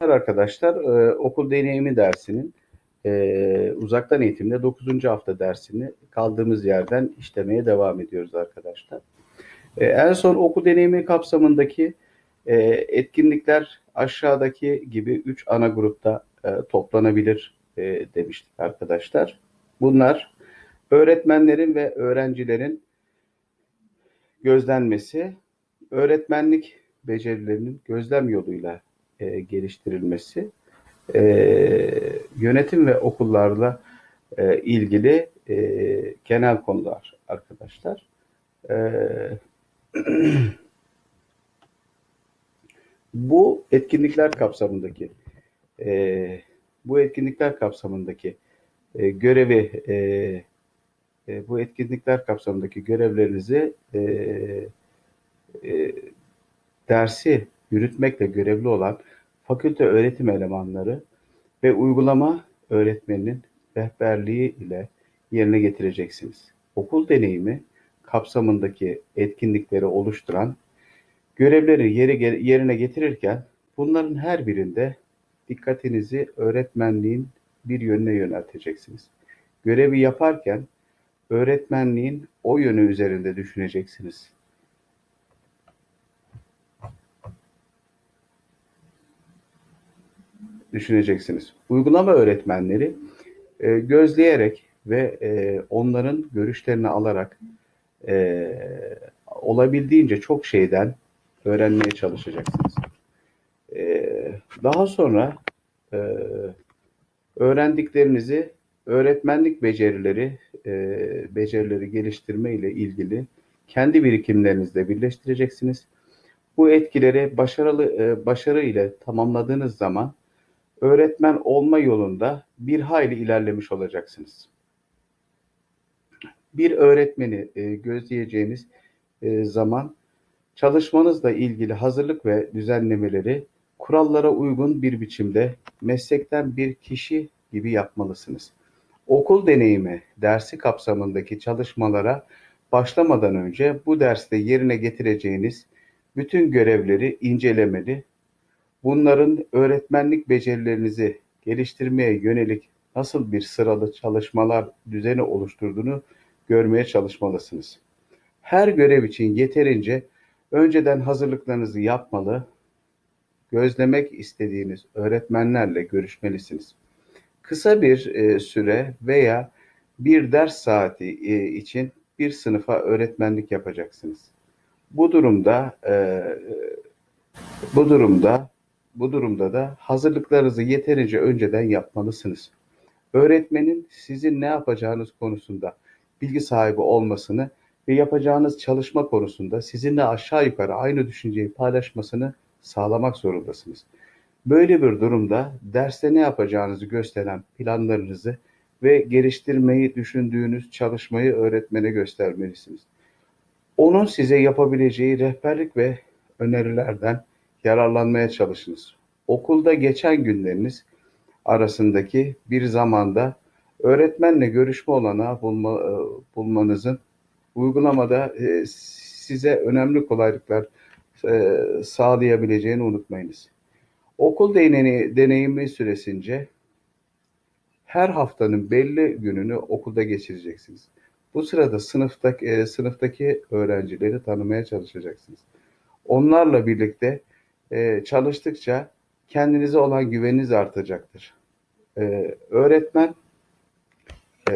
arkadaşlar. Ee, okul deneyimi dersinin e, uzaktan eğitimde 9. hafta dersini kaldığımız yerden işlemeye devam ediyoruz arkadaşlar. Ee, en son okul deneyimi kapsamındaki e, etkinlikler aşağıdaki gibi 3 ana grupta e, toplanabilir e, demiştik arkadaşlar. Bunlar öğretmenlerin ve öğrencilerin gözlenmesi, öğretmenlik becerilerinin gözlem yoluyla e, geliştirilmesi, e, yönetim ve okullarla e, ilgili e, genel konular arkadaşlar. E, bu etkinlikler kapsamındaki e, bu etkinlikler kapsamındaki e, görevi e, e, bu etkinlikler kapsamındaki görevlerinizi e, e, dersi yürütmekle görevli olan fakülte öğretim elemanları ve uygulama öğretmeninin rehberliği ile yerine getireceksiniz. Okul deneyimi kapsamındaki etkinlikleri oluşturan görevleri yeri, yerine getirirken bunların her birinde dikkatinizi öğretmenliğin bir yönüne yönelteceksiniz. Görevi yaparken öğretmenliğin o yönü üzerinde düşüneceksiniz. Düşüneceksiniz. Uygulama öğretmenleri e, gözleyerek ve e, onların görüşlerini alarak e, olabildiğince çok şeyden öğrenmeye çalışacaksınız. E, daha sonra e, öğrendiklerinizi öğretmenlik becerileri e, becerileri geliştirme ile ilgili kendi birikimlerinizle birleştireceksiniz. Bu etkileri başarılı e, başarı ile tamamladığınız zaman öğretmen olma yolunda bir hayli ilerlemiş olacaksınız. Bir öğretmeni e, gözleyeceğiniz e, zaman çalışmanızla ilgili hazırlık ve düzenlemeleri kurallara uygun bir biçimde meslekten bir kişi gibi yapmalısınız. Okul deneyimi dersi kapsamındaki çalışmalara başlamadan önce bu derste yerine getireceğiniz bütün görevleri incelemeli bunların öğretmenlik becerilerinizi geliştirmeye yönelik nasıl bir sıralı çalışmalar düzeni oluşturduğunu görmeye çalışmalısınız. Her görev için yeterince önceden hazırlıklarınızı yapmalı, gözlemek istediğiniz öğretmenlerle görüşmelisiniz. Kısa bir e, süre veya bir ders saati e, için bir sınıfa öğretmenlik yapacaksınız. Bu durumda e, bu durumda bu durumda da hazırlıklarınızı yeterince önceden yapmalısınız. Öğretmenin sizin ne yapacağınız konusunda bilgi sahibi olmasını ve yapacağınız çalışma konusunda sizinle aşağı yukarı aynı düşünceyi paylaşmasını sağlamak zorundasınız. Böyle bir durumda derste ne yapacağınızı gösteren planlarınızı ve geliştirmeyi düşündüğünüz çalışmayı öğretmene göstermelisiniz. Onun size yapabileceği rehberlik ve önerilerden yararlanmaya çalışınız. Okulda geçen günleriniz arasındaki bir zamanda öğretmenle görüşme olanağı bulma, e, bulmanızın uygulamada e, size önemli kolaylıklar e, sağlayabileceğini unutmayınız. Okul deneyimi, deneyimi süresince her haftanın belli gününü okulda geçireceksiniz. Bu sırada sınıftaki, sınıftaki öğrencileri tanımaya çalışacaksınız. Onlarla birlikte e, çalıştıkça kendinize olan güveniniz artacaktır. E, öğretmen e,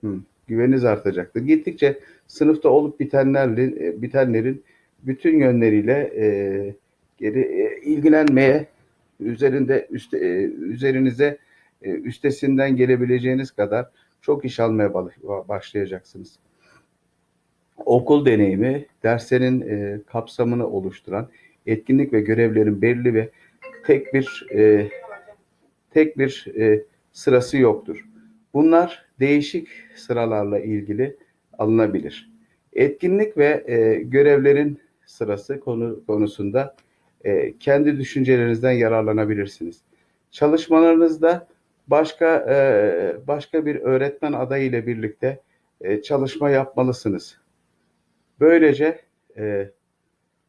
hı, güveniniz artacaktır. Gittikçe sınıfta olup bitenlerle, e, bitenlerin bütün yönleriyle e, geri e, ilgilenmeye üzerinde üste, e, üzerinize e, üstesinden gelebileceğiniz kadar çok iş almaya başlayacaksınız okul deneyimi derslerin e, kapsamını oluşturan etkinlik ve görevlerin belli ve tek bir e, tek bir e, sırası yoktur. Bunlar değişik sıralarla ilgili alınabilir. Etkinlik ve e, görevlerin sırası konu konusunda e, kendi düşüncelerinizden yararlanabilirsiniz. Çalışmalarınızda başka e, başka bir öğretmen adayı ile birlikte e, çalışma yapmalısınız. Böylece e,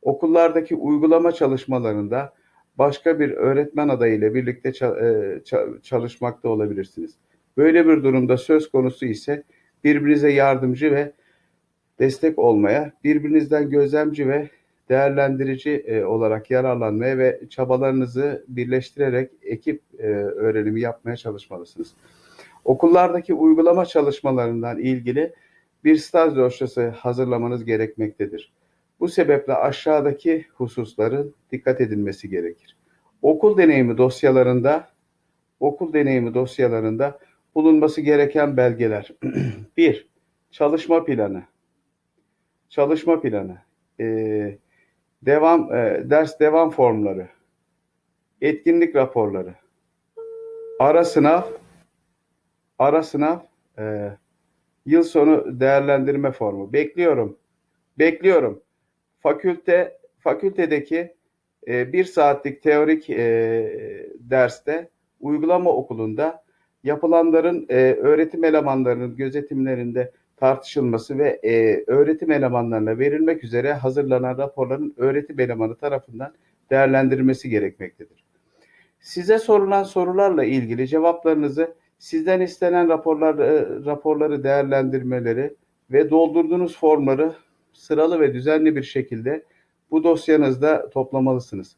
okullardaki uygulama çalışmalarında başka bir öğretmen adayıyla birlikte ça- e, ça- çalışmakta olabilirsiniz. Böyle bir durumda söz konusu ise birbirinize yardımcı ve destek olmaya, birbirinizden gözlemci ve değerlendirici e, olarak yararlanmaya ve çabalarınızı birleştirerek ekip e, öğrenimi yapmaya çalışmalısınız. Okullardaki uygulama çalışmalarından ilgili bir staj dosyası hazırlamanız gerekmektedir. Bu sebeple aşağıdaki hususların dikkat edilmesi gerekir. Okul deneyimi dosyalarında okul deneyimi dosyalarında bulunması gereken belgeler. 1. Çalışma planı. Çalışma planı. Ee, devam e, ders devam formları. Etkinlik raporları. Ara sınav. Ara sınav. e, yıl sonu değerlendirme formu. Bekliyorum. Bekliyorum. Fakülte fakültedeki e, bir saatlik teorik e, derste uygulama okulunda yapılanların e, öğretim elemanlarının gözetimlerinde tartışılması ve e, öğretim elemanlarına verilmek üzere hazırlanan raporların öğretim elemanı tarafından değerlendirilmesi gerekmektedir. Size sorulan sorularla ilgili cevaplarınızı sizden istenen raporlar, e, raporları değerlendirmeleri ve doldurduğunuz formları sıralı ve düzenli bir şekilde bu dosyanızda toplamalısınız.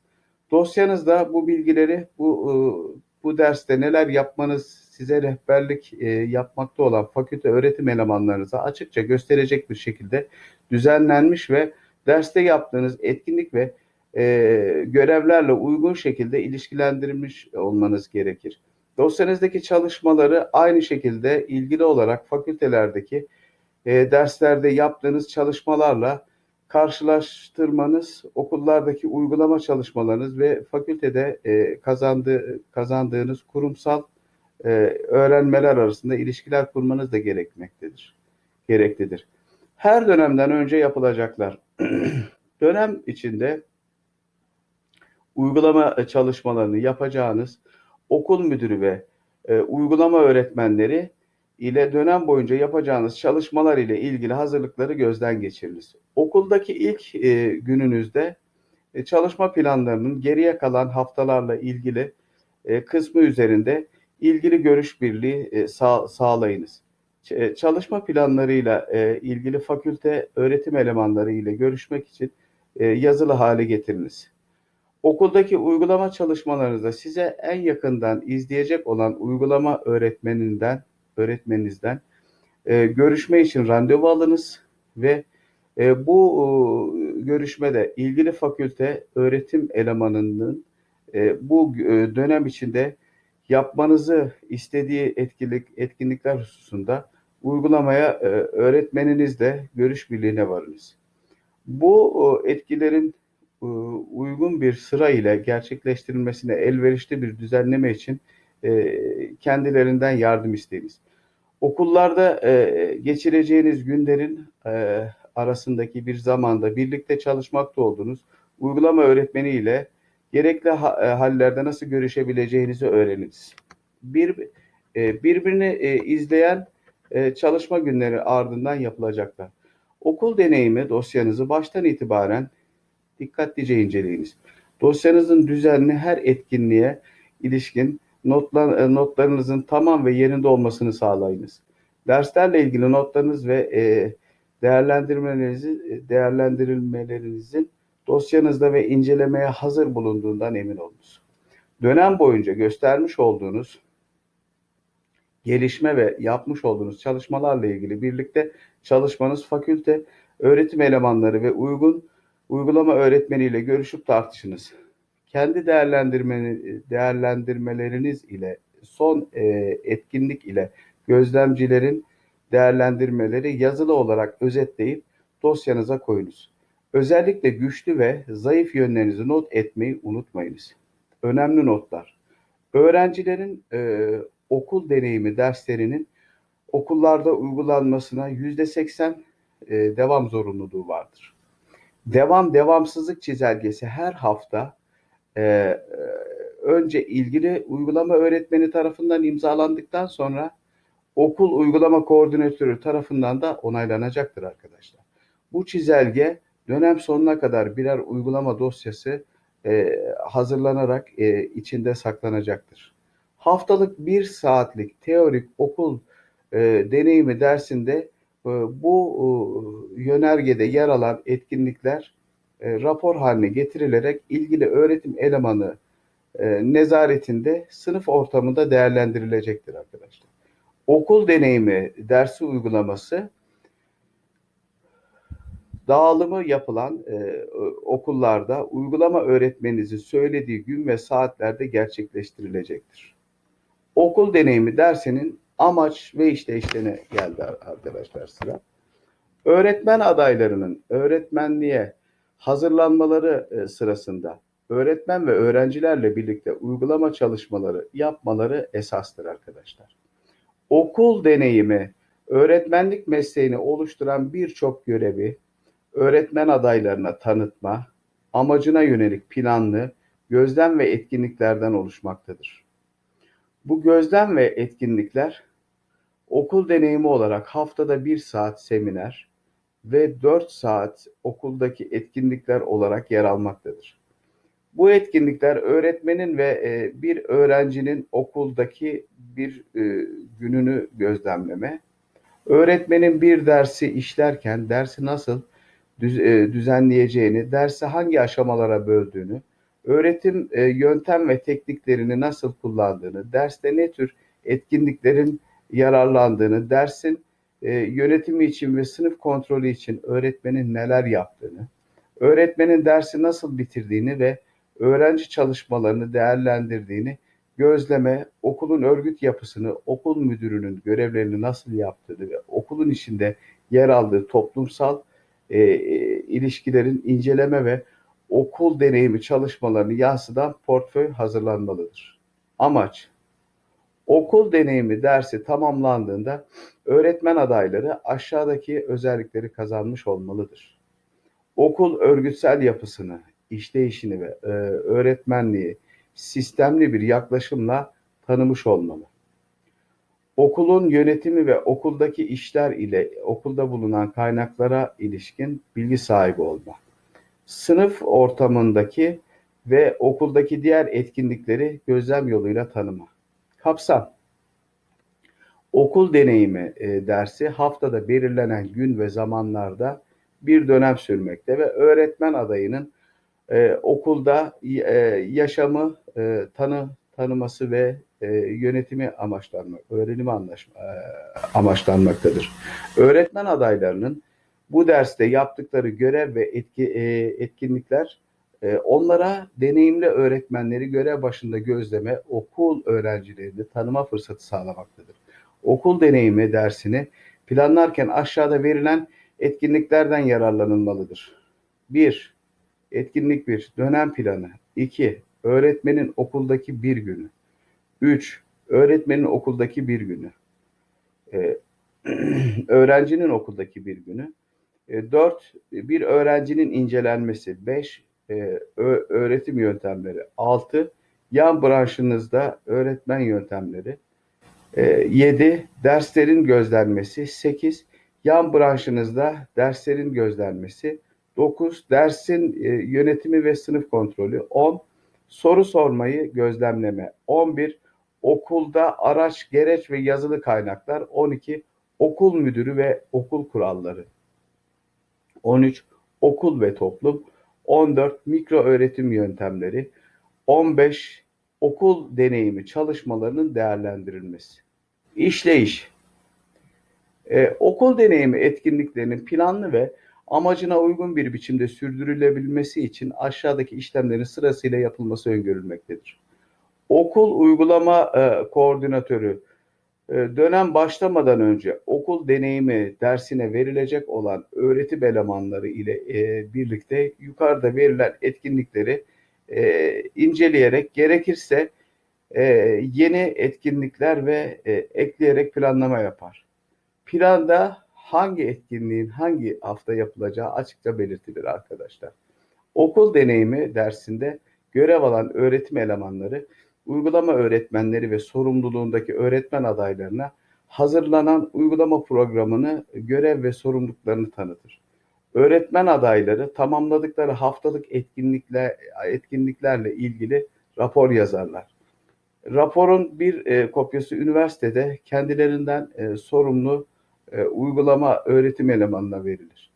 Dosyanızda bu bilgileri bu e, bu derste neler yapmanız size rehberlik e, yapmakta olan fakülte öğretim elemanlarınıza açıkça gösterecek bir şekilde düzenlenmiş ve derste yaptığınız etkinlik ve görevlerle uygun şekilde ilişkilendirilmiş olmanız gerekir. Dosyanızdaki çalışmaları aynı şekilde ilgili olarak fakültelerdeki e, derslerde yaptığınız çalışmalarla karşılaştırmanız, okullardaki uygulama çalışmalarınız ve fakültede e, kazandığı, kazandığınız kurumsal e, öğrenmeler arasında ilişkiler kurmanız da gerekmektedir. Gereklidir. Her dönemden önce yapılacaklar. Dönem içinde uygulama çalışmalarını yapacağınız okul müdürü ve e, uygulama öğretmenleri ile dönem boyunca yapacağınız çalışmalar ile ilgili hazırlıkları gözden geçiriniz. Okuldaki ilk e, gününüzde e, çalışma planlarının geriye kalan haftalarla ilgili e, kısmı üzerinde ilgili görüş birliği e, sağ, sağlayınız. Ç- e, çalışma planlarıyla e, ilgili fakülte öğretim elemanları ile görüşmek için e, yazılı hale getiriniz. Okuldaki uygulama çalışmalarınızda size en yakından izleyecek olan uygulama öğretmeninden öğretmeninizden e, görüşme için randevu alınız ve e, bu e, görüşmede ilgili fakülte öğretim elemanının e, bu e, dönem içinde yapmanızı istediği etkinlik, etkinlikler hususunda uygulamaya e, öğretmeninizle görüş birliğine varınız. Bu e, etkilerin uygun bir sıra ile gerçekleştirilmesine elverişli bir düzenleme için e, kendilerinden yardım isteyiniz. Okullarda e, geçireceğiniz günlerin e, arasındaki bir zamanda birlikte çalışmakta olduğunuz uygulama öğretmeniyle gerekli ha- e, hallerde nasıl görüşebileceğinizi öğreniniz. Bir e, birbirini e, izleyen e, çalışma günleri ardından yapılacaklar. Okul deneyimi dosyanızı baştan itibaren dikkatlice inceleyiniz. Dosyanızın düzenli her etkinliğe ilişkin notlar, e, notlarınızın tamam ve yerinde olmasını sağlayınız. Derslerle ilgili notlarınız ve e, değerlendirmelerinizi e, değerlendirilmelerinizin dosyanızda ve incelemeye hazır bulunduğundan emin olunuz. Dönem boyunca göstermiş olduğunuz gelişme ve yapmış olduğunuz çalışmalarla ilgili birlikte çalışmanız fakülte öğretim elemanları ve uygun uygulama öğretmeniyle görüşüp tartışınız. Kendi değerlendirmeni, değerlendirmeleriniz ile son e, etkinlik ile gözlemcilerin değerlendirmeleri yazılı olarak özetleyip dosyanıza koyunuz. Özellikle güçlü ve zayıf yönlerinizi not etmeyi unutmayınız. Önemli notlar. Öğrencilerin e, okul deneyimi derslerinin okullarda uygulanmasına yüzde seksen e, devam zorunluluğu vardır. Devam devamsızlık çizelgesi her hafta e, e, önce ilgili uygulama öğretmeni tarafından imzalandıktan sonra okul uygulama koordinatörü tarafından da onaylanacaktır arkadaşlar. Bu çizelge dönem sonuna kadar birer uygulama dosyası e, hazırlanarak e, içinde saklanacaktır. Haftalık bir saatlik teorik okul e, deneyimi dersinde bu e, yönergede yer alan etkinlikler e, rapor haline getirilerek ilgili öğretim elemanı e, nezaretinde sınıf ortamında değerlendirilecektir arkadaşlar. Okul deneyimi dersi uygulaması dağılımı yapılan e, okullarda uygulama öğretmeninizin söylediği gün ve saatlerde gerçekleştirilecektir. Okul deneyimi dersinin amaç ve işleyişlerine geldi arkadaşlar sıra. Öğretmen adaylarının öğretmenliğe hazırlanmaları e, sırasında öğretmen ve öğrencilerle birlikte uygulama çalışmaları yapmaları esastır arkadaşlar. Okul deneyimi öğretmenlik mesleğini oluşturan birçok görevi öğretmen adaylarına tanıtma, amacına yönelik planlı gözlem ve etkinliklerden oluşmaktadır. Bu gözlem ve etkinlikler okul deneyimi olarak haftada bir saat seminer ve 4 saat okuldaki etkinlikler olarak yer almaktadır. Bu etkinlikler öğretmenin ve e, bir öğrencinin okuldaki bir e, gününü gözlemleme, öğretmenin bir dersi işlerken dersi nasıl e, düzenleyeceğini, dersi hangi aşamalara böldüğünü, öğretim yöntem ve tekniklerini nasıl kullandığını, derste ne tür etkinliklerin yararlandığını, dersin yönetimi için ve sınıf kontrolü için öğretmenin neler yaptığını, öğretmenin dersi nasıl bitirdiğini ve öğrenci çalışmalarını değerlendirdiğini gözleme, okulun örgüt yapısını, okul müdürünün görevlerini nasıl yaptığını ve okulun içinde yer aldığı toplumsal e, e, ilişkilerin inceleme ve okul deneyimi çalışmalarını yansıtan portföy hazırlanmalıdır. Amaç Okul deneyimi dersi tamamlandığında öğretmen adayları aşağıdaki özellikleri kazanmış olmalıdır. Okul örgütsel yapısını, işleyişini ve e, öğretmenliği sistemli bir yaklaşımla tanımış olmalı. Okulun yönetimi ve okuldaki işler ile okulda bulunan kaynaklara ilişkin bilgi sahibi olma. Sınıf ortamındaki ve okuldaki diğer etkinlikleri gözlem yoluyla tanıma. Kapsam Okul deneyimi e, dersi haftada belirlenen gün ve zamanlarda bir dönem sürmekte ve öğretmen adayının e, okulda e, yaşamı e, tanı tanıması ve e, yönetimi amaçlanmak, öğrenimi anlaşma, e, amaçlanmaktadır. Öğretmen adaylarının bu derste yaptıkları görev ve etki, e, etkinlikler e, onlara deneyimli öğretmenleri görev başında gözleme, okul öğrencilerini tanıma fırsatı sağlamaktadır. Okul deneyimi dersini planlarken aşağıda verilen etkinliklerden yararlanılmalıdır. 1. Etkinlik 1. Dönem planı. 2. Öğretmenin okuldaki bir günü. 3. Öğretmenin okuldaki bir günü. Ee, öğrencinin okuldaki bir günü. 4. Ee, bir öğrencinin incelenmesi. 5. E, öğretim yöntemleri. 6. Yan branşınızda öğretmen yöntemleri. 7. E, derslerin gözlenmesi. 8. Yan branşınızda derslerin gözlenmesi. 9. Dersin e, yönetimi ve sınıf kontrolü. 10. Soru sormayı gözlemleme. 11. Okulda araç, gereç ve yazılı kaynaklar. 12. Okul müdürü ve okul kuralları. 13. Okul ve toplum. 14. Mikro öğretim yöntemleri. 15. Okul deneyimi çalışmalarının değerlendirilmesi. İşleyiş. Ee, okul deneyimi etkinliklerinin planlı ve amacına uygun bir biçimde sürdürülebilmesi için aşağıdaki işlemlerin sırasıyla yapılması öngörülmektedir. Okul uygulama e, koordinatörü dönem başlamadan önce okul deneyimi dersine verilecek olan öğretim elemanları ile e, birlikte yukarıda verilen etkinlikleri e, inceleyerek gerekirse e, yeni etkinlikler ve ekleyerek planlama yapar. Planda hangi etkinliğin hangi hafta yapılacağı açıkça belirtilir arkadaşlar. Okul deneyimi dersinde görev alan öğretim elemanları, uygulama öğretmenleri ve sorumluluğundaki öğretmen adaylarına hazırlanan uygulama programını, görev ve sorumluluklarını tanıtır. öğretmen adayları tamamladıkları haftalık etkinlikler etkinliklerle ilgili rapor yazarlar. Raporun bir e, kopyası üniversitede kendilerinden e, sorumlu e, uygulama öğretim elemanına verilir.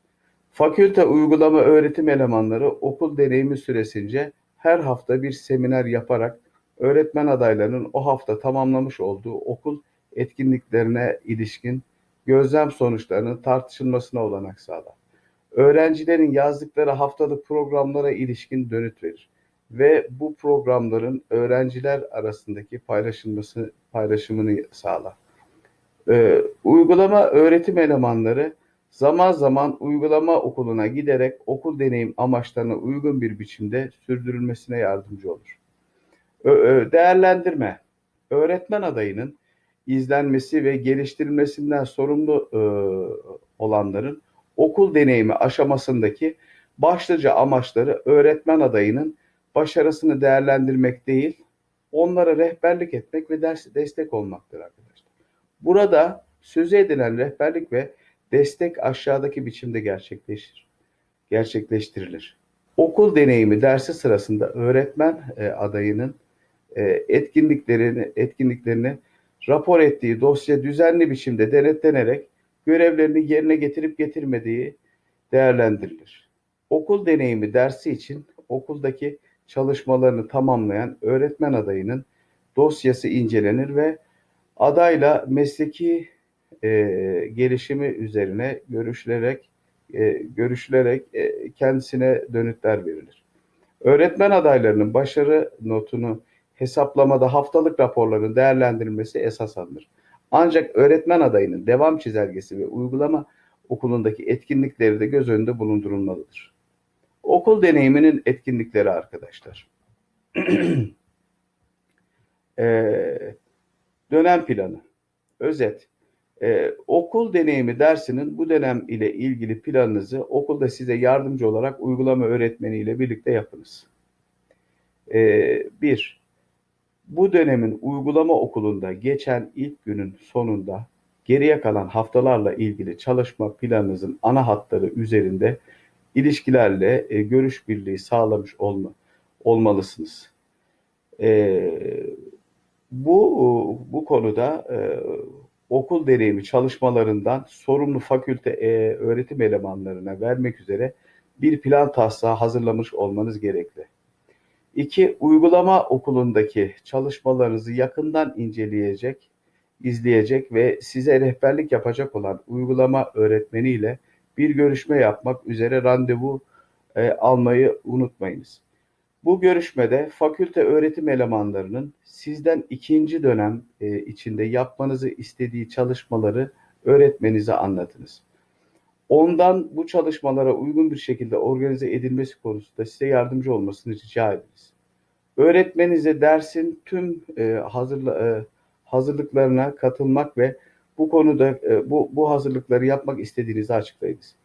Fakülte uygulama öğretim elemanları okul deneyimi süresince her hafta bir seminer yaparak öğretmen adaylarının o hafta tamamlamış olduğu okul etkinliklerine ilişkin gözlem sonuçlarının tartışılmasına olanak sağlar. Öğrencilerin yazdıkları haftalık programlara ilişkin dönüt verir ve bu programların öğrenciler arasındaki paylaşılması paylaşımını sağlar. Ee, uygulama öğretim elemanları zaman zaman uygulama okuluna giderek okul deneyim amaçlarına uygun bir biçimde sürdürülmesine yardımcı olur. Değerlendirme. Öğretmen adayının izlenmesi ve geliştirilmesinden sorumlu olanların okul deneyimi aşamasındaki başlıca amaçları öğretmen adayının başarısını değerlendirmek değil, onlara rehberlik etmek ve ders destek olmaktır arkadaşlar. Burada sözü edilen rehberlik ve destek aşağıdaki biçimde gerçekleşir. Gerçekleştirilir. Okul deneyimi dersi sırasında öğretmen e, adayının etkinliklerini etkinliklerini rapor ettiği dosya düzenli biçimde denetlenerek görevlerini yerine getirip getirmediği değerlendirilir. Okul deneyimi dersi için okuldaki çalışmalarını tamamlayan öğretmen adayının dosyası incelenir ve adayla mesleki e, gelişimi üzerine görüşülerek e, görüşülerek e, kendisine dönütler verilir. Öğretmen adaylarının başarı notunu hesaplamada haftalık raporların değerlendirilmesi esas alınır. Ancak öğretmen adayının devam çizelgesi ve uygulama okulundaki etkinlikleri de göz önünde bulundurulmalıdır. Okul deneyiminin etkinlikleri arkadaşlar. ee, dönem planı. Özet. Ee, okul deneyimi dersinin bu dönem ile ilgili planınızı okulda size yardımcı olarak uygulama öğretmeniyle birlikte yapınız. Ee, bir, bu dönemin uygulama okulunda geçen ilk günün sonunda geriye kalan haftalarla ilgili çalışma planınızın ana hatları üzerinde ilişkilerle e, görüş birliği sağlamış olma, olmalısınız. E, bu bu konuda e, okul deneyimi çalışmalarından sorumlu fakülte e, öğretim elemanlarına vermek üzere bir plan taslağı hazırlamış olmanız gerekli. İki, uygulama okulundaki çalışmalarınızı yakından inceleyecek, izleyecek ve size rehberlik yapacak olan uygulama öğretmeniyle bir görüşme yapmak üzere randevu e, almayı unutmayınız. Bu görüşmede fakülte öğretim elemanlarının sizden ikinci dönem e, içinde yapmanızı istediği çalışmaları öğretmenize anlatınız. Ondan bu çalışmalara uygun bir şekilde organize edilmesi konusunda size yardımcı olmasını rica ediniz. Öğretmenize dersin tüm e, hazırla, e, hazırlıklarına katılmak ve bu konuda e, bu, bu hazırlıkları yapmak istediğinizi açıklayınız.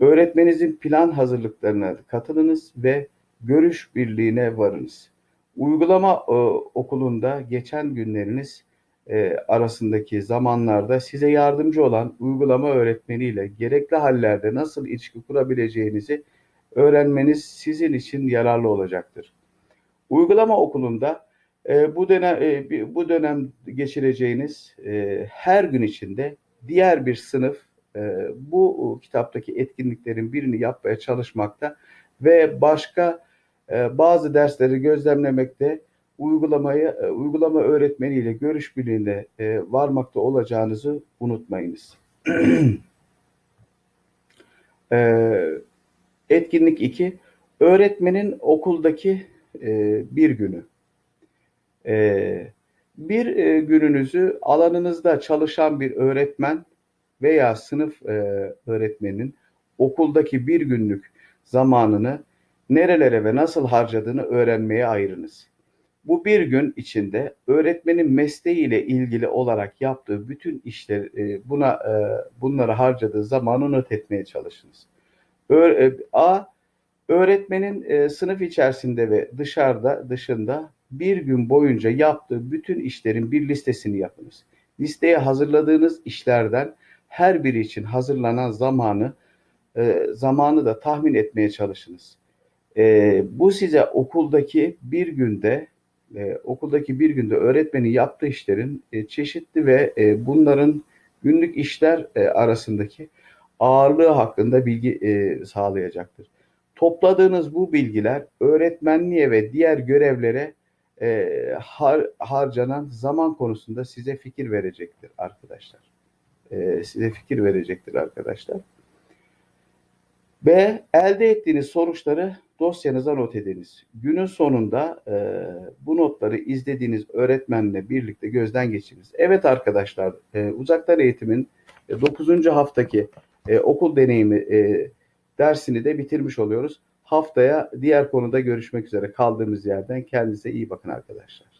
Öğretmeninizin plan hazırlıklarına katılınız ve görüş birliğine varınız. Uygulama e, okulunda geçen günleriniz e, arasındaki zamanlarda size yardımcı olan uygulama öğretmeniyle gerekli hallerde nasıl ilişki kurabileceğinizi öğrenmeniz sizin için yararlı olacaktır. Uygulama okulunda e, bu dönem e, bu dönem geçireceğiniz e, her gün içinde diğer bir sınıf e, bu kitaptaki etkinliklerin birini yapmaya çalışmakta ve başka e, bazı dersleri gözlemlemekte uygulamayı e, uygulama öğretmeniyle görüş birliğine e, varmakta olacağınızı unutmayınız. e, etkinlik 2 öğretmenin okuldaki e, bir günü. E, bir e, gününüzü alanınızda çalışan bir öğretmen veya sınıf e, öğretmeninin okuldaki bir günlük zamanını nerelere ve nasıl harcadığını öğrenmeye ayırınız. Bu bir gün içinde öğretmenin mesleğiyle ilgili olarak yaptığı bütün işler e, buna e, bunlara harcadığı zamanı not etmeye çalışınız. E, A öğretmenin sınıf içerisinde ve dışarıda dışında bir gün boyunca yaptığı bütün işlerin bir listesini yapınız. Listeye hazırladığınız işlerden her biri için hazırlanan zamanı zamanı da tahmin etmeye çalışınız. Bu size okuldaki bir günde e, okuldaki bir günde öğretmenin yaptığı işlerin e, çeşitli ve e, bunların günlük işler e, arasındaki ağırlığı hakkında bilgi e, sağlayacaktır. Topladığınız bu bilgiler öğretmenliğe ve diğer görevlere e, har, harcanan zaman konusunda size fikir verecektir arkadaşlar. E, size fikir verecektir arkadaşlar. Ve elde ettiğiniz sonuçları dosyanıza not ediniz. Günün sonunda e, bu notları izlediğiniz öğretmenle birlikte gözden geçiriniz. Evet arkadaşlar, e, uzaktan eğitimin 9. haftaki e, okul deneyimi e, dersini de bitirmiş oluyoruz. Haftaya diğer konuda görüşmek üzere kaldığımız yerden kendinize iyi bakın arkadaşlar.